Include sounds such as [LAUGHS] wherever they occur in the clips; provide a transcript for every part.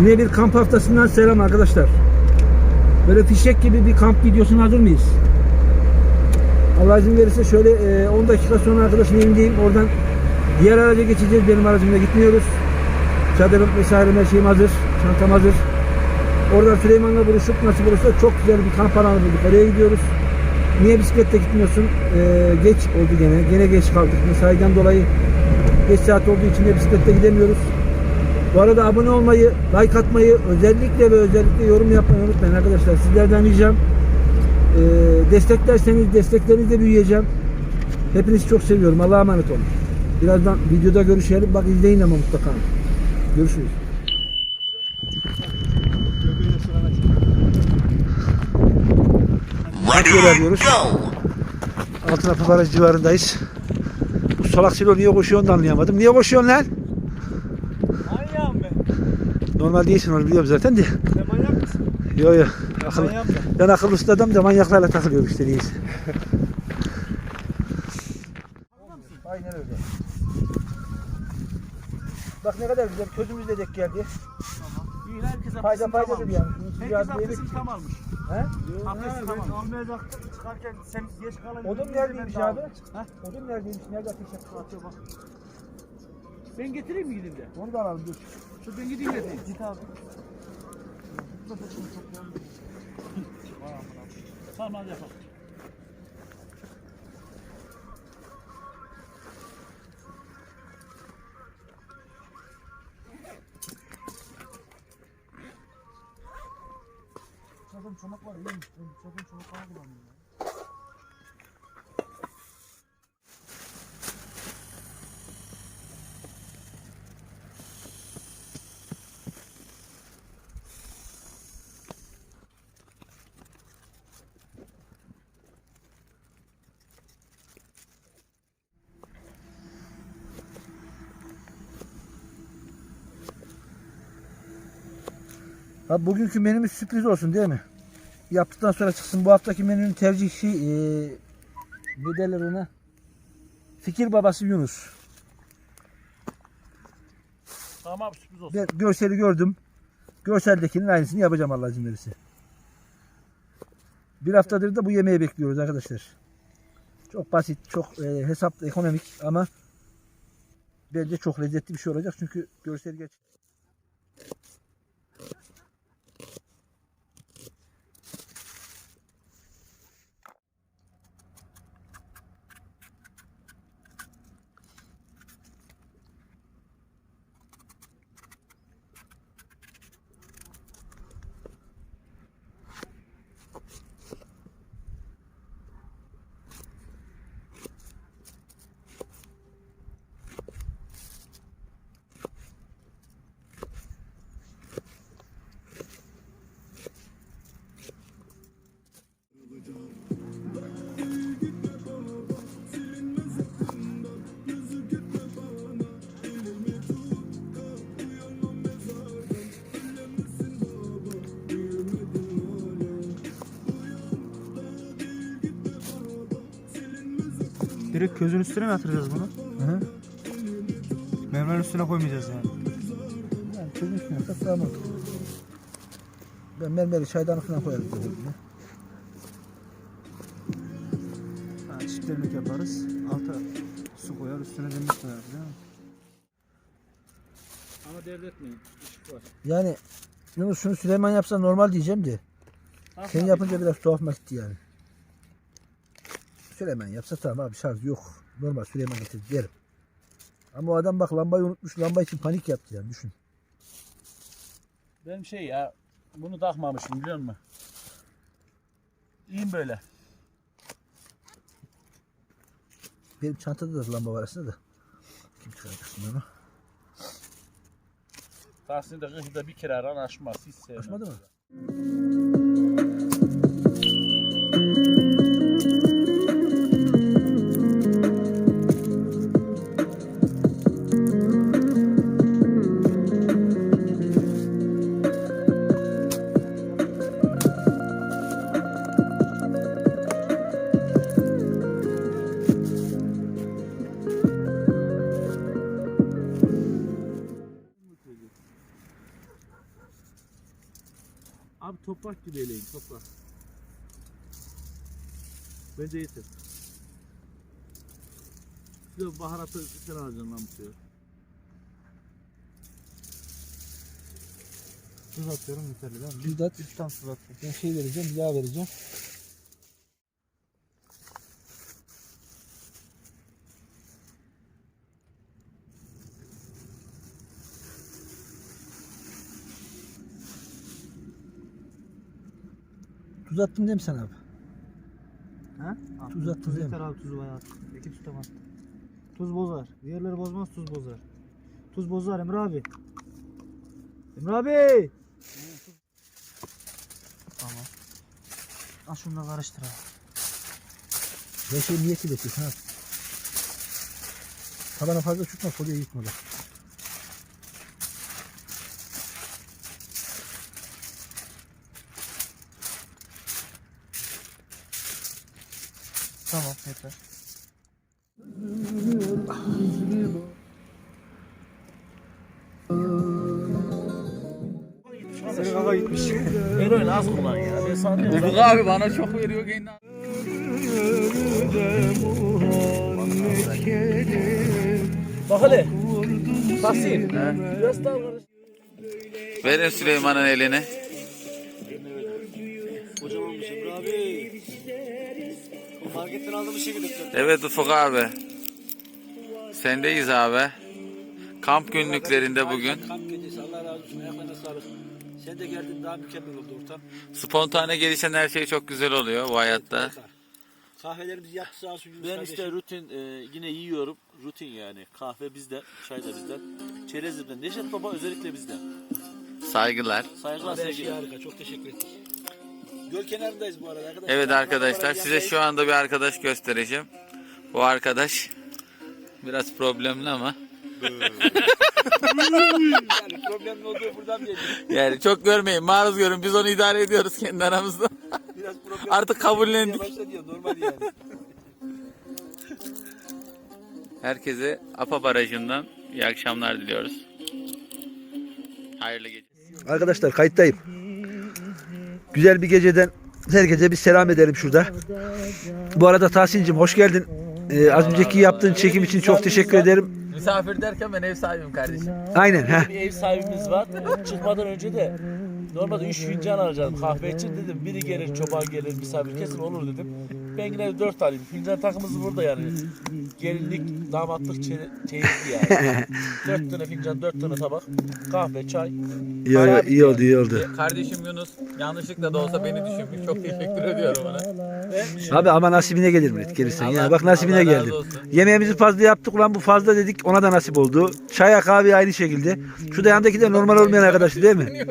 Yine bir kamp haftasından selam arkadaşlar. Böyle fişek gibi bir kamp videosuna hazır mıyız? Allah izin verirse şöyle e, 10 dakika sonra arkadaşım evimdeyim. Oradan diğer araca geçeceğiz. Benim aracımla gitmiyoruz. Çadırım vesaire her şeyim hazır. Çantam hazır. Oradan Süleyman'la buluşup nasip olursa çok güzel bir kamp alanı bulduk. Oraya gidiyoruz. Niye bisikletle gitmiyorsun? Ee, geç oldu gene. Gene geç kaldık. Mesaiden dolayı geç saat olduğu için de bisikletle gidemiyoruz. Bu arada abone olmayı, like atmayı, özellikle ve özellikle yorum yapmayı unutmayın arkadaşlar. Sizlerden ricam ee, desteklerseniz desteklerinizle büyüyeceğim. Hepinizi çok seviyorum. Allah'a emanet olun. Birazdan videoda görüşelim. Bak izleyin ama mutlaka. Görüşürüz. Ready, diyoruz. Altınapı Baraj civarındayız. Bu salak silo niye koşuyor onu da anlayamadım. Niye koşuyorsun lan? Normal değilsin onu biliyorum zaten de. Sen manyak mısın? Yo yo. Akıllı. Manyağım ben. Ben akıllı uslu adam da manyaklarla takılıyorum işte neyse. Aynen öyle. Bak ne kadar güzel közümüz de denk geldi. İyi herkes Fayda faydadır almış. yani. Herkes abdestini tam almış. He? Abdestini tam almış. Almayacaktım çıkarken sen geç kalınca. Odun neredeymiş de abi? Ha? Odun neredeymiş? Nerede ateş yaptı? Atıyor bak. Ben getireyim mi gideyim de? Onu da alalım dur. Dur ben gideyim getireyim. Git abi. Tamam hadi yapalım. Çakın çomak var iyiymiş. Çakın çomak falan kullanıyorum. Abi bugünkü menümüz sürpriz olsun değil mi? Yaptıktan sonra çıksın. Bu haftaki menünün tercihi eee ne derler ona? Fikir babası Yunus. Tamam abi sürpriz olsun. Ben görseli gördüm. Görseldekinin aynısını yapacağım Allah izin verirse. Bir haftadır da bu yemeği bekliyoruz arkadaşlar. Çok basit, çok e, hesaplı, ekonomik ama bence çok lezzetli bir şey olacak çünkü görseli geç. Direkt közün üstüne mi yatıracağız bunu? Hı? Mermer üstüne koymayacağız yani. Yani çözüm üstüne yapsak daha mantıklı. Ben mermeri çaydanlık falan koyarım. dedim ya. Ha, çiftlemlik yaparız. Alta su koyar, üstüne demir koyarız değil mi? Ama dert etmeyin. Işık var. Yani Yunus şunu Süleyman yapsa normal diyeceğim de. Sen yapınca biraz tuhafıma gitti yani. Süleyman yapsa tamam abi şarj yok. Normal Süleyman getir derim. Ama o adam bak lambayı unutmuş. Lamba için panik yaptı yani düşün. Benim şey ya bunu takmamışım biliyor musun? İyiyim böyle. Benim çantada da lamba var aslında da. Kim çıkaracaksın onu? Tahsin'de kışında bir kere aran aşmaz. Hiç sevmem. Açmadı mı? Eleyin toprak. Bence yeter. Şöyle baharatı sen alacaksın lan bu sefer. Tuz atıyorum yeterli değil mi? Tuz at. Bir tutam tuz atıyorum. Ben şey vereceğim, daha vereceğim. Tuz attın değil mi sen abi? Ha? Tuz attın Tuz değil mi? yeter abi tuzu bayağı attım. İki tutam attım. Tuz bozar. Diğerleri bozmaz tuz bozar. Tuz bozar Emre abi. Emre abi. Tamam. Al şunu da karıştır abi. Ben şey niyet edecek ha. Tabana fazla tutma, kolye yıkma yeter. Senin kafa gitmiş. Öyle az kullan ya. Ben sana Ufuk abi bana çok veriyor kendi. Bak hele. Tahsin. Biraz daha karış. Verin Süleyman'ın eline. Marketten aldığım şey gibi Evet Ufuk abi. Sendeyiz abi. Kamp günlüklerinde bugün. Kamp gecesi Allah razı olsun ayaklarına sağlık. Sen de geldin daha mükemmel oldu ortam. Spontane gelişen her şey çok güzel oluyor bu hayatta. Kahvelerimizi yaptı sağ olsun Ben işte rutin e, yine yiyorum. Rutin yani. Kahve bizden, çay da bizden. Çerez bizden. Neşet Baba özellikle bizden. Saygılar. Saygılar Her şey sevgiler. harika çok teşekkür ettik. Göl kenarındayız bu arada arkadaşlar. Evet arkadaşlar size şu anda bir arkadaş göstereceğim. Bu arkadaş biraz problemli ama. Yani problemli olduğu buradan belli. Yani çok görmeyin maruz görün biz onu idare ediyoruz kendi aramızda. Biraz problem. Artık kabullendik. Başla diyor normal yani. Herkese APA Barajı'ndan iyi akşamlar diliyoruz. Hayırlı geceler. Arkadaşlar kayıttayım. Güzel bir geceden herkese bir selam edelim şurada. Bu arada Tahsin'cim hoş geldin. Ee, az önceki yaptığın çekim için çok teşekkür ederim. Misafir derken ben ev sahibim kardeşim. Aynen. Heh. Bir ev sahibimiz var. Çıkmadan önce de normalde 3 fincan alacağım kahve için dedim. Biri gelir, çoban gelir, misafir kesin olur dedim. Ben yine 4 alayım. Fincan takımımız burada yani. Gelinlik, damatlık, çe- çeyizli yani. [LAUGHS] 4 tane fincan, 4 tane tabak. Kahve, çay. İyi, iyi, iyi oldu iyi oldu. Kardeşim Yunus yanlışlıkla da olsa beni düşünmüş. Çok teşekkür ediyorum ona. Abi ama nasibine gelir millet gelirsen. Ya Allah- bak nasibine Allah olsun. Yemeğimizi fazla yaptık ulan bu fazla dedik ona da nasip oldu. Çaya kahve aynı şekilde. Şu da yandaki de normal olmayan arkadaş değil mi?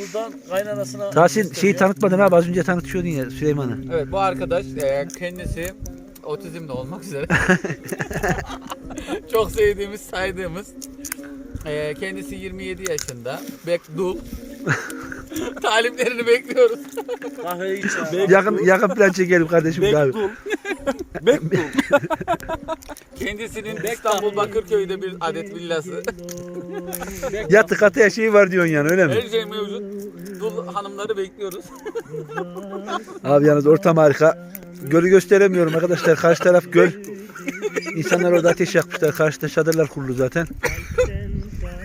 Buradan kaynanasına... Tahsin şeyi tanıtmadın abi az önce tanıtıyordun ya Süleyman'ı. Evet bu arkadaş e, kendisi otizmde olmak üzere. [LAUGHS] [LAUGHS] Çok sevdiğimiz, saydığımız. E, kendisi 27 yaşında. Bekdul. [LAUGHS] Taliplerini bekliyoruz. Kahveyi iç abi. Yakın yakın plan çekelim kardeşim abi. Bekdul. Kendisinin İstanbul Bakırköy'de bir adet villası. Yatı katı her şeyi var diyorsun yani öyle mi? Her şey mevcut. Dul hanımları bekliyoruz. Abi yalnız ortam harika. Gölü gösteremiyorum arkadaşlar. Karşı taraf göl. İnsanlar orada ateş yakmışlar. Karşıda çadırlar kurulu zaten.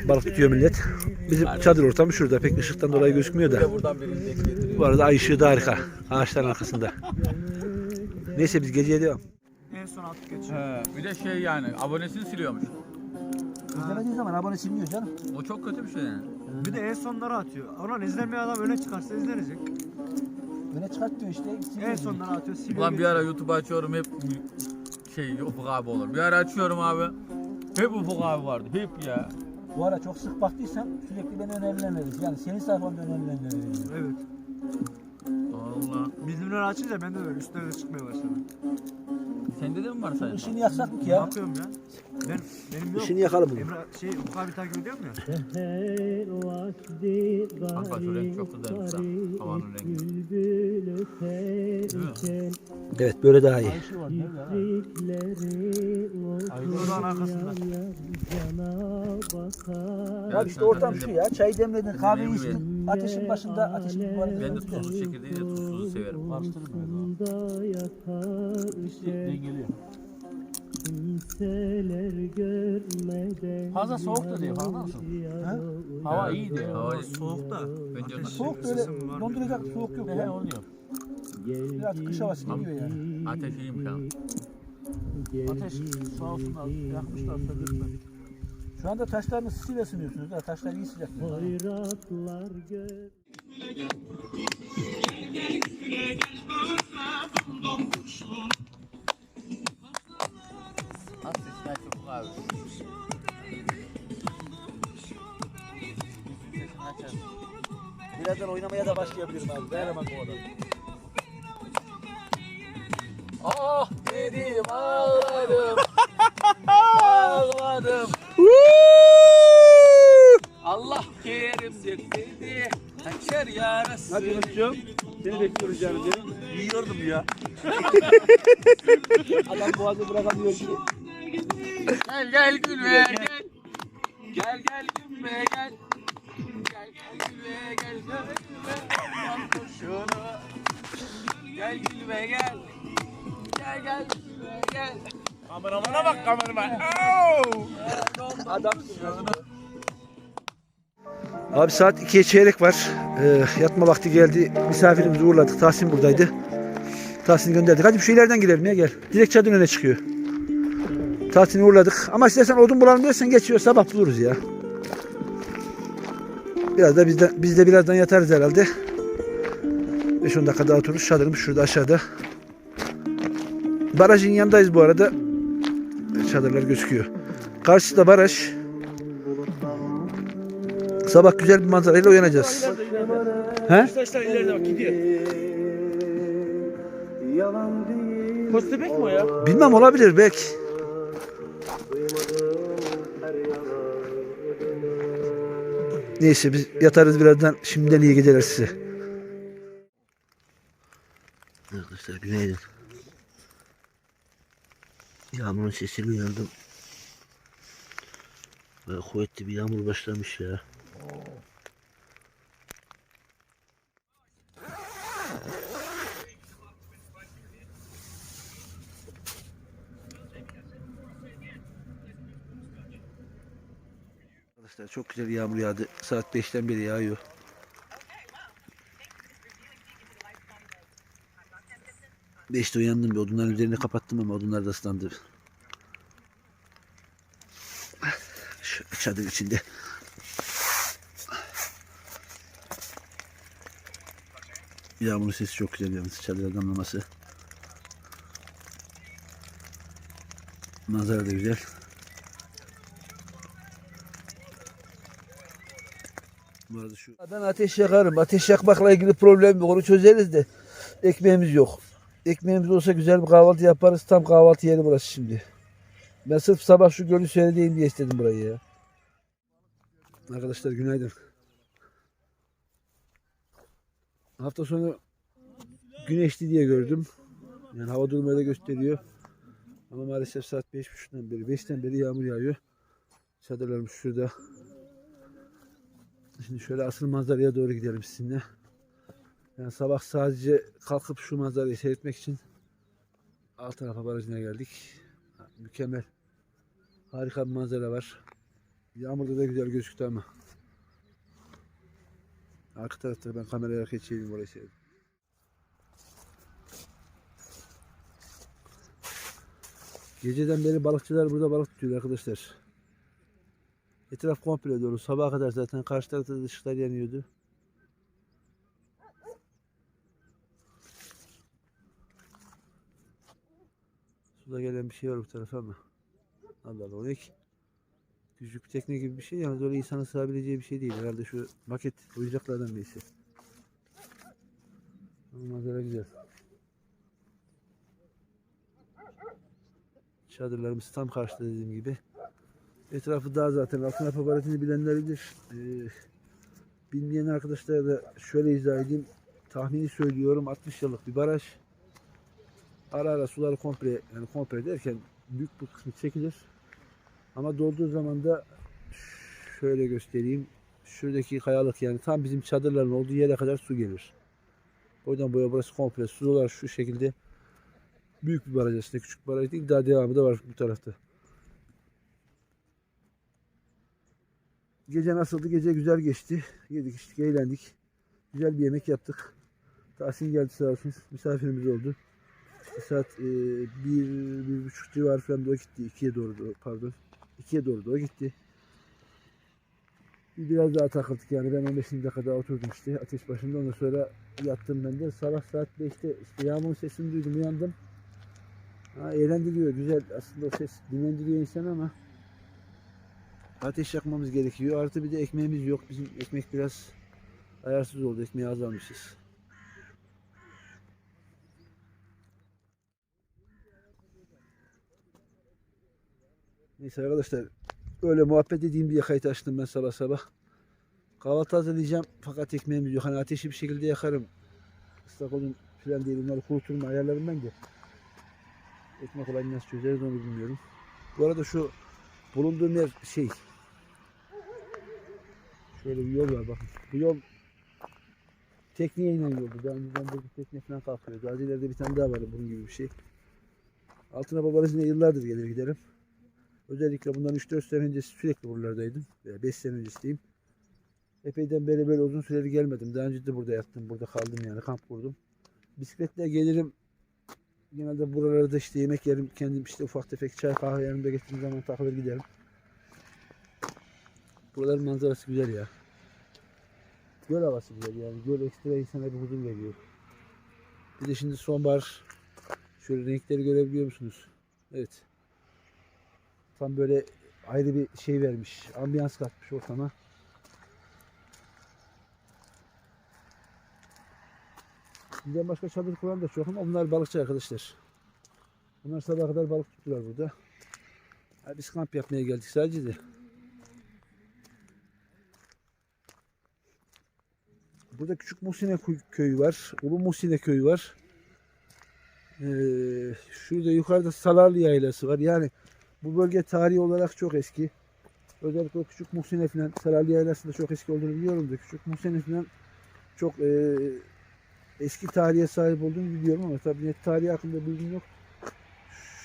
Balık tutuyor millet. Bizim çadır ortamı şurada. Pek ışıktan dolayı gözükmüyor da. Bu arada ay ışığı da harika. Ağaçların arkasında. Neyse biz geceye devam. En son attık geçiyor. He, bir de şey yani abonesini siliyormuş. İzlemediğin zaman abone silmiyor canım. O çok kötü bir şey yani. Bir de en sonları atıyor. Ulan izlenmeyen adam öne çıkarsa izlenecek. Öne çıkartıyor işte. En sonları atıyor. Siliyor. Ulan bir ara YouTube açıyorum hep şey Ufuk abi olur. Bir ara açıyorum abi. Hep Ufuk abi vardı. Hep ya. Bu ara çok sık baktıysan sürekli beni önerilen verir. Yani senin sayfanda önerilen verir. Evet. Allah. Bildirimleri açınca bende de öyle üstüne de çıkmaya başladı. Sende de mi var sayın? Işığını yaksak mı ki Ne ya? yapıyorum ya? Ben benim yok. Işığını yakalım bunu. Emre şey Ufuk abi takip ediyorum ya. Kanka şu renk çok güzelmiş ha. Havanın rengi. Değil mi? Evet böyle daha iyi. Ayıların arkasında. Ya işte ortam şu ya. Çay demledin, gibi. içtin. ateşin başında ateşin. Ben de tuzlu çekirdeği de tuzsuz severim. Karıştırmıyor. Dengeliyor. Fazla soğuk da değil farkında mısın? Hava iyi diyor. Hava soğuk da. Bence ondan. Soğuk böyle donduracak soğuk yok He onu diyor. Biraz kış havası geliyor yani. Ateş iyiymiş ha. Ateş sağ olsunlar yakmışlar söndürdüler. Şu anda taşların ısısıyla ısınıyorsunuz. Ha. Taşlar iyi sıcak. Açıp abi. Birazdan oynamaya da başlayabilirim abi. Dayanamam bu adam. Ah dedim ağladım. ağladım. Allah kerimdir dedi. Kaçar yarası. Hadi Yunus'cum. Seni bekliyoruz canım. Yiyordum ya. Adam boğazı bırakamıyor ki. Gel gel gülme gel. Gel gel gülme gel. Gel gel gülme gel. Gel gülme. Gel gel. Gel gel gülme gel. Kameramana bak kameraman. Adamsın. Abi saat 2'ye çeyrek var. Ee, yatma vakti geldi. Misafirimizi uğurladık. Tahsin buradaydı. Tahsin'i gönderdik. Hadi şu ileriden girelim ya gel. Direkt çadırın önüne çıkıyor. Tahsin'i uğurladık. Ama istersen odun bulalım dersen geçiyor. Sabah buluruz ya. Biraz da biz de, biz de birazdan yatarız herhalde. 5-10 dakika daha otururuz. Çadırımız şurada aşağıda. Barajın yanındayız bu arada. Çadırlar gözüküyor. Karşıda baraj. Sabah güzel bir manzarayla uyanacağız. He? Taşlar ileride bak gidiyor. Kostebek mi o ya? Bilmem olabilir belki. Neyse biz yatarız birazdan. Şimdiden iyi geceler size. Arkadaşlar günaydın. Yağmurun sesini uyandım. Böyle kuvvetli bir yağmur başlamış ya. Arkadaşlar çok güzel yağmur yağdı. Saat 5'ten beri yağıyor. Beşte uyandım bir odunların üzerini kapattım ama odunlar da ıslandı. Şu çadır içinde. Yağmurun sesi çok güzel yalnız çadıra damlaması. Manzara da güzel. Ben ateş yakarım. Ateş yakmakla ilgili problem yok. Onu çözeriz de. Ekmeğimiz yok. Ekmeğimiz olsa güzel bir kahvaltı yaparız. Tam kahvaltı yeri burası şimdi. Ben sırf sabah şu gölü seyredeyim diye istedim burayı ya. Arkadaşlar günaydın. Hafta sonu güneşli diye gördüm. Yani hava durumu öyle gösteriyor. Ama maalesef saat 5.30'dan beri, 5'ten beri yağmur yağıyor. Çadırlarımız şurada. Şimdi şöyle asıl manzaraya doğru gidelim sizinle. Yani sabah sadece kalkıp şu manzarayı seyretmek için alt tarafa barajına geldik. Mükemmel. Harika bir manzara var. Yağmurda da güzel gözüktü ama. Arka tarafta ben kameraya geçeyim orayı seyredeyim. Geceden beri balıkçılar burada balık tutuyor arkadaşlar. Etraf komple dolu. Sabaha kadar zaten karşı tarafta da ışıklar yanıyordu. Suda gelen bir şey var bu tarafa ama. Allah Allah o ne ki? Küçük tekne gibi bir şey yalnız öyle insanın sığabileceği bir şey değil. Herhalde şu maket oyuncaklardan birisi. Manzara güzel. Çadırlarımız tam karşıda dediğim gibi. Etrafı dağ zaten. Altın Apa Barajı'nı bilenler bilir. Ee, bilmeyen arkadaşlara da şöyle izah edeyim. Tahmini söylüyorum 60 yıllık bir baraj. Ara ara suları komple yani komple derken büyük bir kısmı çekilir. Ama dolduğu zaman da şöyle göstereyim. Şuradaki kayalık yani tam bizim çadırların olduğu yere kadar su gelir. Boydan boya burası komple su olarak şu şekilde büyük bir baraj aslında küçük bir baraj değil daha devamı da var bu tarafta. Gece nasıldı? Gece güzel geçti. Yedik içtik eğlendik. Güzel bir yemek yaptık. Tahsin geldi sağ olsun. Misafirimiz oldu. Saat e, bir, bir buçuk civarı falan da o gitti. İkiye doğru pardon. İkiye doğru o gitti. Bir biraz daha takıldık yani. Ben 15 dakika daha oturdum işte ateş başında. Ondan sonra yattım ben de. Sabah saat 5'te işte yağmurun sesini duydum uyandım. Ha, eğlendiriyor güzel. Aslında o ses dinlendiriyor insan ama ateş yakmamız gerekiyor. Artı bir de ekmeğimiz yok. Bizim ekmek biraz ayarsız oldu. Ekmeği az Neyse arkadaşlar öyle muhabbet edeyim diye kayıt açtım ben sabah sabah. Kahvaltı hazırlayacağım fakat ekmeğimiz yok. Hani ateşi bir şekilde yakarım. Islak odun falan değil. Bunları kuruturum ayarlarım ben de. Ekmek olayını nasıl çözeriz onu bilmiyorum. Bu arada şu bulunduğum yer şey. Şöyle bir yol var bakın. Bu yol tekneyle yoldu. Daha önceden de tekne falan kalkıyordu. Az ileride bir tane daha var bunun gibi bir şey. Altına babanızın yıllardır gelir giderim. Özellikle bundan 3-4 sene öncesi sürekli buralardaydım. Veya 5 sene öncesiyim. Epeyden beri böyle uzun süreli gelmedim. Daha önce de burada yattım. Burada kaldım yani. Kamp kurdum. Bisikletle gelirim. Genelde buralarda işte yemek yerim. Kendim işte ufak tefek çay kahve yanımda getirdiğim zaman takılır giderim. Buraların manzarası güzel ya. Göl havası güzel yani. Göl ekstra insana bir huzur veriyor. Bir de şimdi sonbahar. Şöyle renkleri görebiliyor musunuz? Evet. Tam böyle ayrı bir şey vermiş. Ambiyans katmış ortama. Bizden başka çadır kuran da çok ama bunlar balıkçı arkadaşlar. Bunlar sabaha kadar balık tuttular burada. Ha, biz kamp yapmaya geldik sadece de. Burada küçük Musine kö- köyü var. Ulu Musine köyü var. Ee, şurada yukarıda Salarlı Yaylası var. Yani bu bölge tarihi olarak çok eski. Özellikle o Küçük Muhsine falan, Saraylı Yaylası'nda çok eski olduğunu biliyorum da Küçük Muhsine falan çok e, eski tarihe sahip olduğunu biliyorum ama tabii net tarihi hakkında bilgim yok.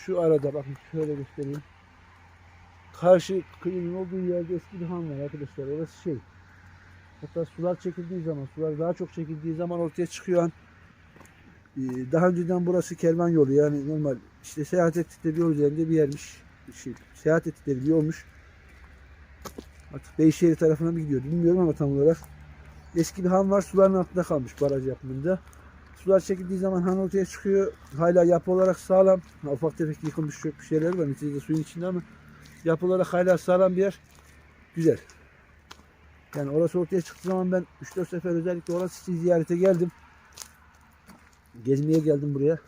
Şu arada bakın şöyle göstereyim. Karşı kıyının olduğu yerde eski bir han var arkadaşlar. Orası şey. Hatta sular çekildiği zaman, sular daha çok çekildiği zaman ortaya çıkıyor han. Ee, Daha önceden burası kervan yolu yani normal işte seyahat ettikleri yol üzerinde bir yermiş. Şey, seyahat ettikleri bir yolmuş. Artık Beyşehir tarafına mı gidiyor bilmiyorum ama tam olarak. Eski bir han var suların altında kalmış baraj yapımında. Sular çekildiği zaman han ortaya çıkıyor. Hala yapı olarak sağlam. Ha, ufak tefek yıkılmış çökmüş şeyler var neticede suyun içinde ama yapı olarak hala sağlam bir yer. Güzel. Yani orası ortaya çıktığı zaman ben 3-4 sefer özellikle orası için ziyarete geldim. Gezmeye geldim buraya.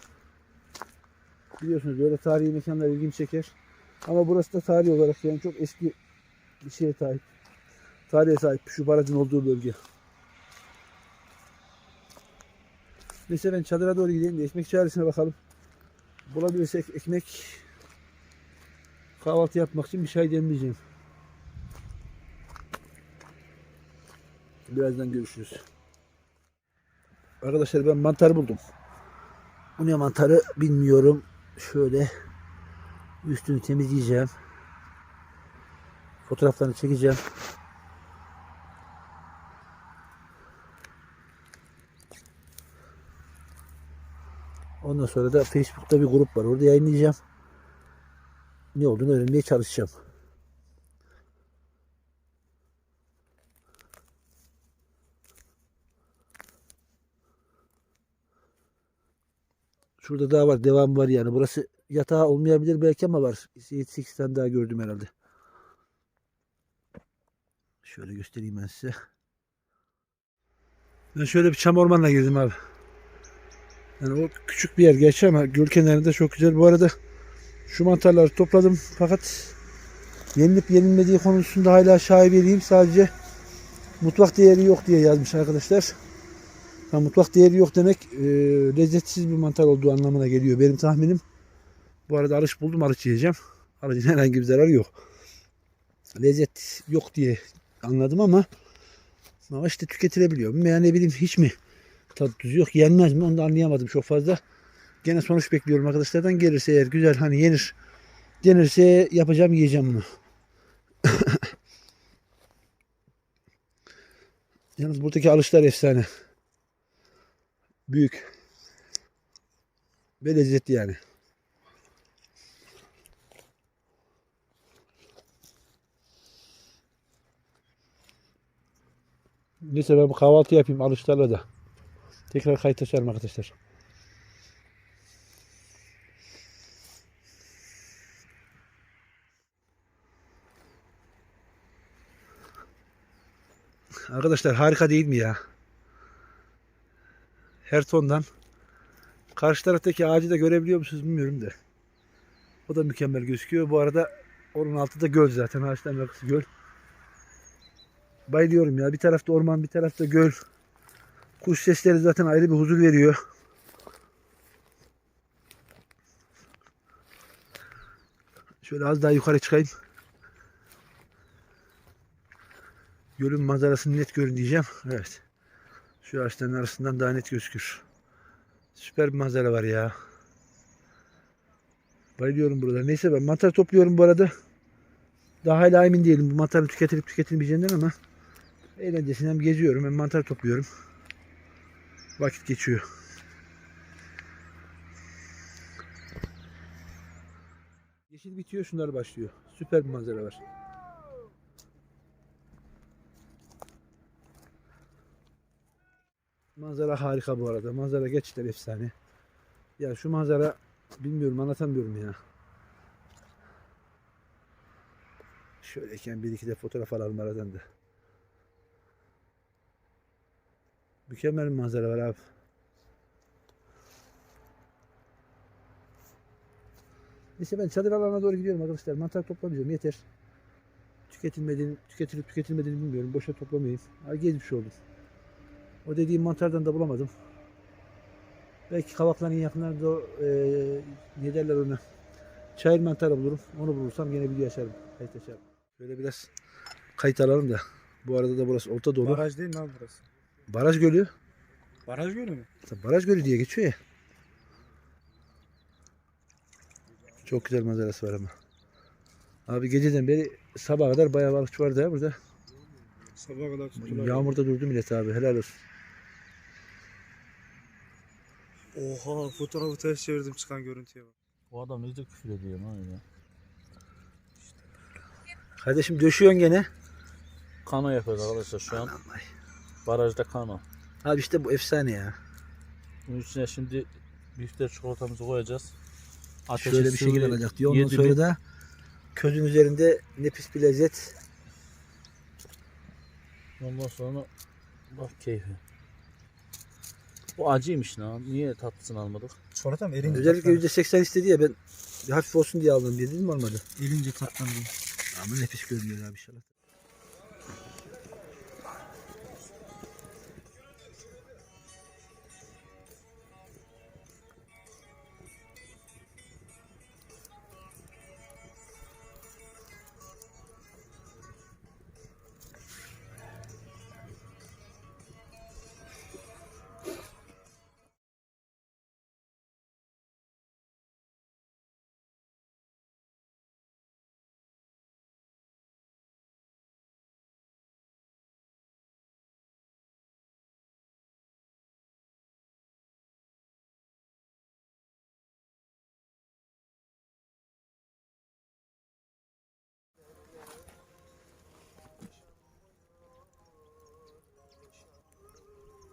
Biliyorsunuz böyle tarihi mekanlar ilgimi çeker. Ama burası da tarih olarak yani çok eski bir şeye sahip. Tarihe sahip şu barajın olduğu bölge. Neyse ben çadıra doğru gideyim de ekmek çaresine bakalım. Bulabilirsek ekmek kahvaltı yapmak için bir şey demleyeceğim. Birazdan görüşürüz. Arkadaşlar ben mantar buldum. Bu ne mantarı bilmiyorum. Şöyle üstünü temizleyeceğim. Fotoğraflarını çekeceğim. Ondan sonra da Facebook'ta bir grup var. Orada yayınlayacağım. Ne olduğunu öğrenmeye çalışacağım. Şurada daha var. Devam var yani. Burası yatağı olmayabilir belki ama var. 7-8 tane daha gördüm herhalde. Şöyle göstereyim ben size. Ben şöyle bir çam ormanına girdim abi. Yani o küçük bir yer gerçi ama göl kenarında çok güzel. Bu arada şu mantarları topladım fakat yenilip yenilmediği konusunda hala şaibeliyim. Sadece mutfak değeri yok diye yazmış arkadaşlar. Ha, mutfak değeri yok demek e, lezzetsiz bir mantar olduğu anlamına geliyor benim tahminim. Bu arada arış buldum arış yiyeceğim. Arıcın [LAUGHS] herhangi bir zararı yok. Lezzet yok diye anladım ama Ama işte tüketilebiliyor? Yani ne bileyim hiç mi tadı tuzu yok. Yenmez mi? Onu da anlayamadım çok fazla. Gene sonuç bekliyorum arkadaşlardan. Gelirse eğer güzel hani yenir. Denirse yapacağım yiyeceğim bunu. [LAUGHS] Yalnız buradaki alışlar efsane. Büyük. Ve lezzetli yani. Neyse ben kahvaltı yapayım alışlarla da. Tekrar kayıt açarım arkadaşlar. Arkadaşlar harika değil mi ya? Her tondan. Karşı taraftaki ağacı da görebiliyor musunuz bilmiyorum da. O da mükemmel gözüküyor. Bu arada onun altı da göl zaten. Ağaçtan arkası göl. Bayılıyorum ya. Bir tarafta orman, bir tarafta göl. Kuş sesleri zaten ayrı bir huzur veriyor. Şöyle az daha yukarı çıkayım. Gölün manzarasını net görün diyeceğim. Evet. Şu ağaçların arasından daha net gözükür. Süper bir manzara var ya. Bayılıyorum burada. Neyse ben mantar topluyorum bu arada. Daha hala emin değilim bu mantarın tüketilip tüketilmeyeceğinden ama eğlencesine hem geziyorum hem mantar topluyorum. Vakit geçiyor. Yeşil bitiyor şunlar başlıyor. Süper bir manzara var. Manzara harika bu arada. Manzara gerçekten efsane. Ya şu manzara bilmiyorum anlatamıyorum ya. Şöyleyken bir iki de fotoğraf alalım aradan da. Mükemmel bir manzara var abi. Neyse ben çadır alanına doğru gidiyorum arkadaşlar. Mantar toplamayacağım yeter. Tüketilmediğini, tüketilip tüketilmediğini bilmiyorum. Boşa toplamayayım. Ha, gezmiş oldum. O dediğim mantardan da bulamadım. Belki kavakların yakınlarında e, ne derler ona? Çayır mantarı bulurum. Onu bulursam yine video açarım. Kayıt açarım. Böyle biraz kayıt alalım da. Bu arada da burası Orta Doğu. Baraj değil mi abi burası? Baraj Gölü. Baraj gölü mü? Baraj Gölü diye geçiyor ya. Çok güzel manzarası var ama. Abi geceden beri sabaha kadar bayağı balıkçı vardı ya burada. Sabaha kadar tuttular. Yağmurda durdu millet abi helal olsun. Oha fotoğrafı ters çevirdim çıkan görüntüye bak. O adam ne de küfür ediyor lan öyle. Kardeşim döşüyorsun gene. Kano yapıyoruz arkadaşlar şu an. Barajda kano. Abi işte bu efsane ya. Bunun içine şimdi bifter çikolatamızı koyacağız. Ateşi Şöyle bir şekil sıvı alacak diyor. Ondan yedi sonra bin- da közün üzerinde nefis bir lezzet. Ondan sonra bak keyfi. Bu acıymış lan. Niye tatlısını almadık? Çikolata mı? Erince Özellikle tatlandı. %80 istedi ya ben bir hafif olsun diye aldım diye dedim olmadı. Erince tatlandı. Ama nefis görünüyor abi inşallah.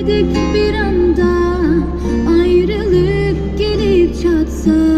Dedik bir anda ayrılık gelip çatsa